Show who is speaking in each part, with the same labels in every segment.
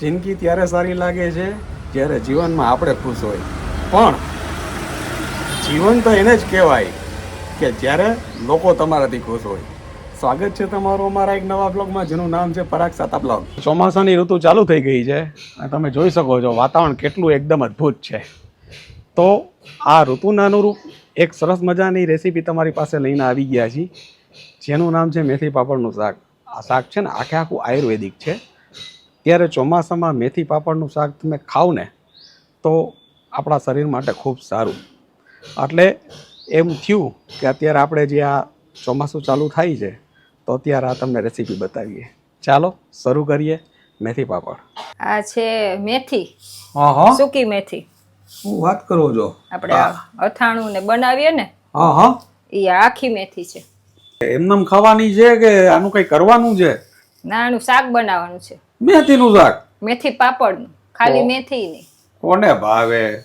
Speaker 1: જિંદગી ત્યારે સારી લાગે છે જ્યારે જીવનમાં આપણે ખુશ હોય. પણ જીવન તો એને જ કહેવાય કે જ્યારે લોકો તમારાથી ખુશ હોય. સ્વાગત છે તમારું અમારા એક નવા બ્લોગમાં, જેનું નામ છે પરાગ સાતા બ્લોગ. ચોમાસાની ઋતુ ચાલુ થઈ ગઈ છે અને તમે જોઈ શકો છો, વાતાવરણ કેટલું એકદમ અદ્ભુત છે. તો આ ઋતુના અનુરૂપ એક સરસ મજાની રેસીપી તમારી પાસે લઈને આવી ગયા છીએ, જેનું નામ છે મેથી પાપડનું શાક. આ શાક છે ને, આખે આખું આયુર્વેદિક છે. ત્યારે ચોમાસામાં મેથી પાપડનું શાક તમે ખાવ ને તો આપણા શરીર માટે ખૂબ સારું. એટલે એમ થયું કે અત્યારે આપણે જે આ ચોમાસું ચાલુ થાય છે તો અત્યારે આ તમને રેસીપી બતાવીએ. ચાલો શરૂ કરીએ. મેથી પાપડ.
Speaker 2: આ છે મેથી.
Speaker 1: હા હા
Speaker 2: સૂકી મેથી.
Speaker 1: શું વાત કરો છો?
Speaker 2: આપણે અથાણું ને બનાવીએ ને
Speaker 1: હા હા
Speaker 2: એ આખી મેથી છે.
Speaker 1: એમનામ ખાવાની છે કે આનું કંઈ કરવાનું છે?
Speaker 2: ના આનું શાક બનાવવાનું છે.
Speaker 1: મેથીનું શાક.
Speaker 2: મેથી પાપડ ખાલી મેથી નહીં.
Speaker 1: કોને ભાવે?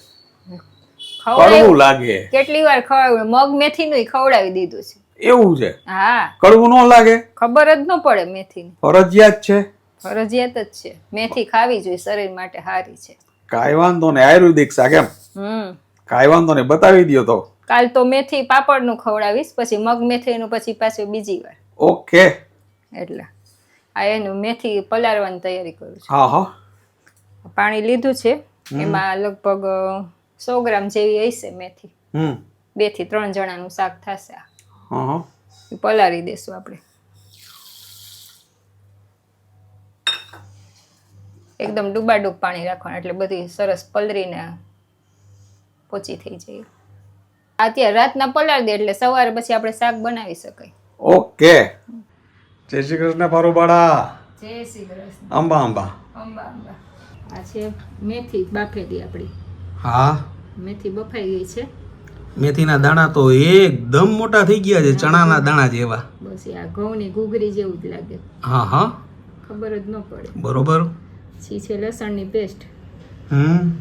Speaker 1: કડવું લાગે.
Speaker 2: કેટલી વાર ખવડાવ્યું? મગ મેથી નું ખવડાવી દીધું છે.
Speaker 1: એવું છે?
Speaker 2: હા.
Speaker 1: કડવું ન લાગે?
Speaker 2: ખબર જ ન પડે મેથી
Speaker 1: ફરજિયાત છે?
Speaker 2: ફરજિયાત જ છે. મેથી ખાવી જોઈએ શરીર માટે સારી છે.
Speaker 1: કાંઈ વાંધો ને આયુર્વેદિક શાક એમ.
Speaker 2: હમ.
Speaker 1: કાંઈ વાંધો ને બતાવી દો તો.
Speaker 2: કાલ તો મેથી પાપડનું ખવડાવીશ પછી મગ મેથીનું પછી પાછું બીજી વાર.
Speaker 1: ઓકે.
Speaker 2: એટલે. આ એનું મેથી પલાળવાની તૈયારી કરું છું.
Speaker 1: હા હા.
Speaker 2: પાણી લીધું છે એમાં લગભગ સો ગ્રામ જેવી હશે મેથી. બેથી ત્રણ જણાનું શાક થશે
Speaker 1: હા
Speaker 2: પલાળી દેશું આપણે. એકદમ ડૂબાડૂબ પાણી રાખવાનું એટલે બધી સરસ પલરીને પોચી થઈ જાય. અત્યારે રાતના પલાળી દે એટલે સવારે પછી આપણે શાક બનાવી શકાય.
Speaker 1: ઓકે. જય શ્રી કૃષ્ણ પારુબાળા
Speaker 2: જય શ્રી કૃષ્ણ.
Speaker 1: અંબા અંબા.
Speaker 2: અંબા અંબા. આ છે મેથી બાફેલી આપણી.
Speaker 1: હા.
Speaker 2: મેથી બફાઈ ગઈ છે.
Speaker 1: મેથીના દાણા તો એકદમ મોટા થઈ ગયા છે ચણાના દાણા જેવા.
Speaker 2: બસ આ ઘઉંની ઘૂઘરી જેવું જ લાગે.
Speaker 1: હા હા.
Speaker 2: ખબર જ ન પડે.
Speaker 1: બરોબર.
Speaker 2: પછી છે લસણની પેસ્ટ.
Speaker 1: હમ.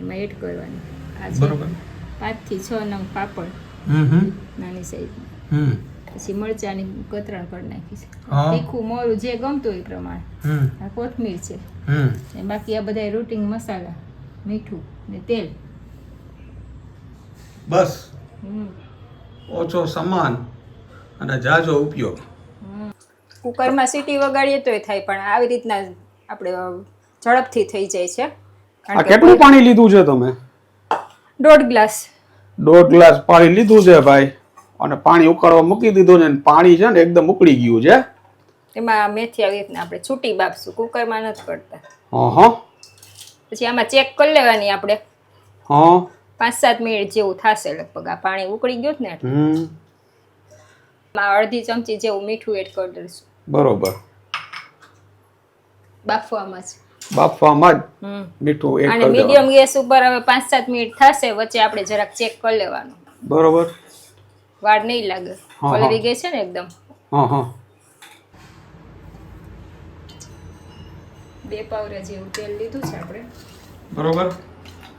Speaker 2: એમાં એડ કરવાની. આ છે
Speaker 1: બરોબર.
Speaker 2: પાંચથી છ નંગ પાપડ.
Speaker 1: હમ હમ.
Speaker 2: નાની સાઈઝ
Speaker 1: હમ.
Speaker 2: પછી મરચાની કતરણ કરી
Speaker 1: નાખીશ.
Speaker 2: તીખું મોરું જે ગમતું હોય એ પ્રમાણે. આ કોથમીર છે. ને બાકી આ બધા રૂટિંગ મસાલા મીઠું ને તેલ.
Speaker 1: બસ. ઓછો સમાન અને જાજો ઉપયોગ.
Speaker 2: કુકરમાં સીટી વગાડીએ તોય થાય પણ આવી રીતના આપણે ઝડપથી થઈ જાય છે.
Speaker 1: આ કેટલું પાણી લીધું છે તમે?
Speaker 2: દોઢ ગ્લાસ.
Speaker 1: દોઢ ગ્લાસ પાણી લીધું છે ભાઈ. અને પાણી ઉકાળવા મૂકી દીધું ને પાણી છે ને એકદમ ઉકળી ગયું છે.
Speaker 2: એમાં મેથી આવી રીતના આપણે છૂટી બાફશું કુકરમાં નથી પડતા.
Speaker 1: હા
Speaker 2: પછી આમાં ચેક કરી લેવાની આપણે.
Speaker 1: હા
Speaker 2: પાંચ સાત મિનિટ જેવું થશે લગભગ આ પાણી ઉકળી ગયું ને
Speaker 1: હમ.
Speaker 2: અડધી ચમચી જેવું મીઠું એડ કરી દઈશું.
Speaker 1: બરોબર.
Speaker 2: બાફવામાં જ.
Speaker 1: બાફવામાં જ મીઠું એડ
Speaker 2: અને
Speaker 1: કરી દેવાનું.
Speaker 2: મીડિયમ ગેસ ઉપર હવે પાંચ સાત મિનિટ થશે વચ્ચે આપણે જરાક ચેક કરી લેવાનું.
Speaker 1: બરોબર.
Speaker 2: વાર નહીં લાગે.
Speaker 1: હા.
Speaker 2: ગઈ છે ને એકદમ.
Speaker 1: હા હા.
Speaker 2: બે પાવરા જેવું તેલ લીધું છે આપણે.
Speaker 1: બરોબર.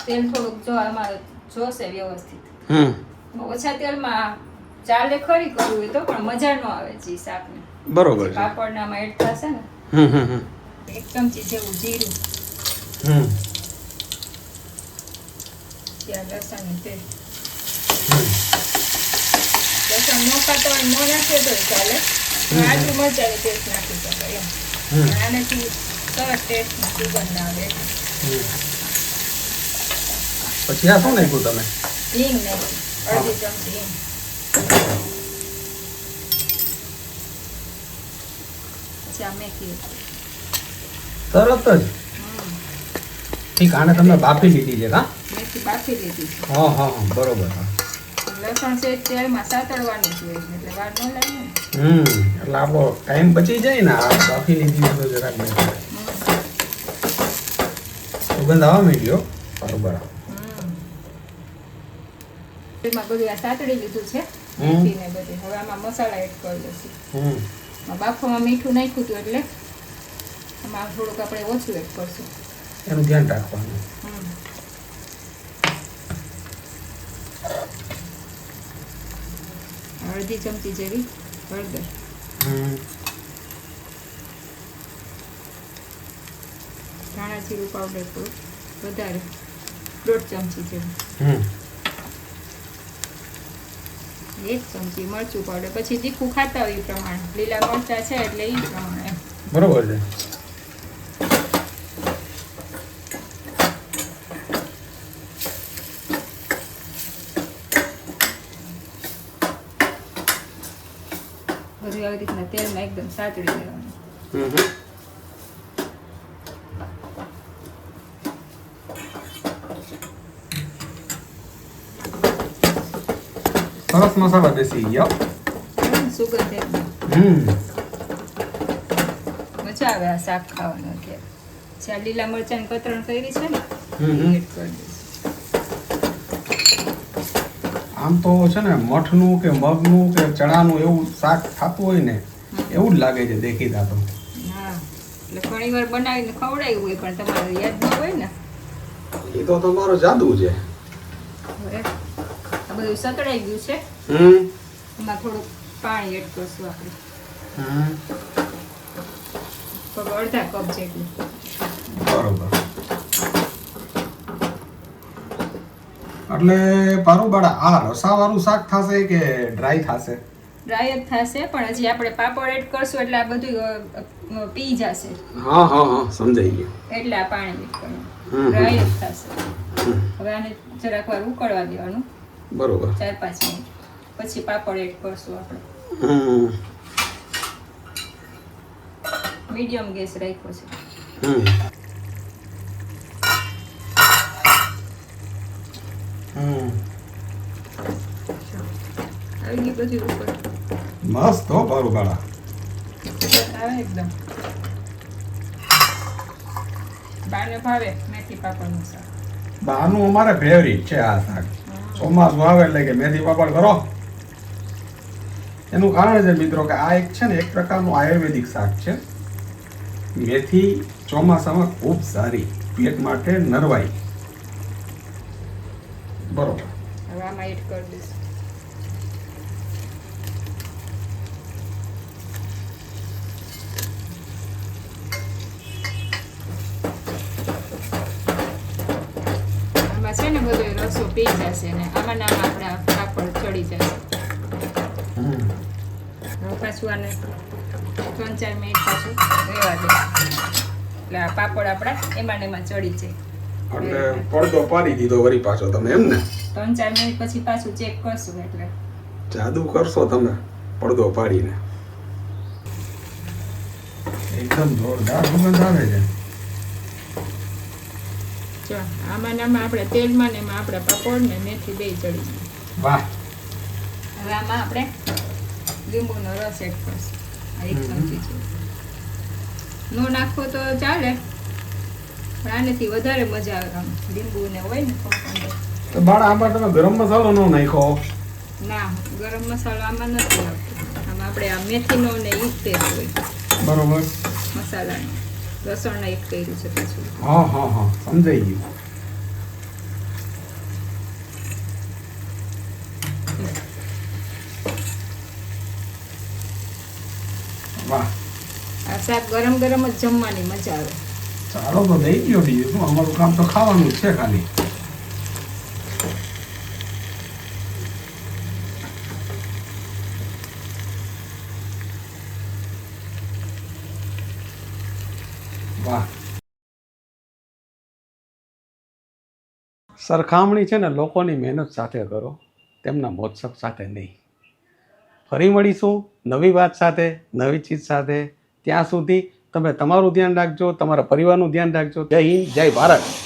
Speaker 2: તેલ થોડુંક જો આમાં જોશે વ્યવસ્થિત.
Speaker 1: હમ.
Speaker 2: ઓછા તેલમાં ચાલે ખરી કરવું હોય તો પણ મજા ન આવે જી શાકને.
Speaker 1: બરોબર છે.
Speaker 2: પાપડનામાં એડ થશે ને.
Speaker 1: હમ હમ
Speaker 2: એક ચમચી જેવું જીરું.
Speaker 1: હમ.
Speaker 2: ત્યાં લસણ ન ખાતા હોય ન નાખીએ તો ચાલે. આદુ મરચાંની પેસ્ટ નાખી શકાય એમ. આનાથી સરસ ટેસ્ટ સુગંધ આવે
Speaker 1: પછી આ શું નાખ્યું તમે?
Speaker 2: હિંગ નાખ્યું. અડધી ચમચી હિંગ.
Speaker 1: તરત જ? ઠીક આને તમે બાફી લીધી છે
Speaker 2: હા? બાફી લીધી
Speaker 1: હા હા બરોબર હા.
Speaker 2: લસણ છે તેલમાં સાતળવાનું જ એટલે વાર ન લાગે.
Speaker 1: હમ એટલે આપણો ટાઈમ બચી જાય ને આ બાફી લીધી તો જરાક બેટર સુગંધ આવવા માંડ્યો? બરોબર.
Speaker 2: એમાં બધું આ સાતળી લીધું છે. ને બધી. હવે આમાં મસાલા એડ કરી દઈશું.
Speaker 1: હમ.
Speaker 2: બાફવામાં મીઠું નાખ્યું હતું એટલે આમાં થોડુંક આપણે ઓછું એડ કરશું.
Speaker 1: એનું ધ્યાન રાખવાનું.
Speaker 2: અડધી ચમચી જેવી હળદર. ધાણા જીરું પાવડર થોડું વધારે દોઢ ચમચી જેવું. એક ચમચી મરચું પાવડર પછી તીખું ખાતા હોય એ પ્રમાણે. લીલા મરચા છે એટલે એ પ્રમાણે.
Speaker 1: બરોબર છે
Speaker 2: બધું આવી રીતના તેલમાં એકદમ સાતડી
Speaker 1: હમ. સરસ મસાલા બેસી ગયા
Speaker 2: સુગંધ
Speaker 1: હમ
Speaker 2: મજા આવે આ શાક ખાવાનું અત્યારે જ્યાં લીલા મરચાંની કતરણ કરી છે ને. એડ કરી દઈશ
Speaker 1: આમ તો છે ને મઠનું કે મગનું કે ચણાનું એવું શાક થતું હોય ને એવું જ લાગે છે દેખીતા તો.
Speaker 2: હા એટલે ઘણી વાર બનાવીને ખવડાવ્યું હોય પણ તમારે યાદ ન હોય ને.
Speaker 1: એ તો તમારો જાદુ છે.
Speaker 2: આ બધું સતળાઈ ગયું છે.
Speaker 1: હમ.
Speaker 2: એમાં થોડુંક પાણી એડ કરશું આપણે.
Speaker 1: હમ.
Speaker 2: અડધા કપ જેટલું.
Speaker 1: બરોબર. એટલે પારુબાળા આ રસાવાળું શાક થશે કે ડ્રાય થશે?
Speaker 2: ડ્રાય જ થશે પણ હજી આપણે પાપડ એડ કરશું એટલે આ બધું પી જશે.
Speaker 1: હા હા હા સમજાઈ ગયું.
Speaker 2: એટલે આ પાણી
Speaker 1: હમ.
Speaker 2: ડ્રાય જ થશે. હવે આને જરાક વાર ઉકળવા દેવાનું.
Speaker 1: બરોબર.
Speaker 2: ચાર પાંચ મિનિટ. પછી પાપડ એડ કરશું આપણે. મીડિયમ ગેસ રાખ્યો છે
Speaker 1: હમ હમ
Speaker 2: આવી ગઈ બધી ઉપર
Speaker 1: મસ્ત હો પારુબાળા
Speaker 2: આવે એકદમ બાને ભાવે મેથી પાપડનું શાક
Speaker 1: બાનું અમારે ફેવરિટ છે આ શાક ચોમાસું આવે એટલે કે મેથી પાપડ કરો એનું કારણ છે મિત્રો કે આ એક છે ને એક પ્રકારનું આયુર્વેદિક શાક છે મેથી ચોમાસામાં ખૂબ સારી પેટ માટે નરવાઈ બરોબર
Speaker 2: હવે આમાં એડ કરી દઈશ આમાં છે ને બધો રસો પી જશે ને આમાં નામ આપણા પાપડ ચડી જશે. હવે પાછું આને ત્રણ ચાર મિનિટ પાછું રહેવા દે. એટલે આ પાપડ આપણા એમાં ને એમાં ચડી જાય.
Speaker 1: એટલે પડદો પાડી દીધો વળી પાછો તમે એમ ને?
Speaker 2: ત્રણ ચાર મિનિટ પછી પાછું ચેક કરશું એટલે.
Speaker 1: જાદુ કરશો તમે પડદો પાડીને. એકદમ જોરદાર સુગંધ આવે છે.
Speaker 2: જો આમાં ને આપણે તેલમાં ને એમાં આપણા પાપડ ને મેથી બે ચડી જાય
Speaker 1: વાહ.
Speaker 2: હવે આમાં આપણે લીંબુનો રસ એડ કરશું. આ એક ચમચી છે. નો નાખો તો ચાલે પણ આનેથી વધારે મજા આવે આમ લીંબુ ને હોય ને તો
Speaker 1: બાળા આમાં તમે ગરમ મસાલો ન નાખ્યો?
Speaker 2: ના ગરમ મસાલો આમાં નથી આવતો. આમાં આપણે આ મેથીનો ને ઈ તેલ હોય
Speaker 1: બરોબર.
Speaker 2: મસાલાનો. લસણને એક કર્યું છે પાછું.
Speaker 1: હા હા હા સમજાઈ ગયું. વાહ.
Speaker 2: આ શાક ગરમ ગરમ જ જમવાની મજા આવે.
Speaker 1: ચાલો તો દઈ ગયો બીજું શું અમારું કામ તો ખાવાનું છે ખાલી. વાહ સરખામણી છે ને લોકોની મહેનત સાથે કરો, તેમના મોત્સવ સાથે નહીં. ફરી મળીશું નવી વાત સાથે, નવી ચીજ સાથે. ત્યાં સુધી તમે તમારું ધ્યાન રાખજો, તમારા પરિવારનું ધ્યાન રાખજો. જય હિન્દ, જય ભારત.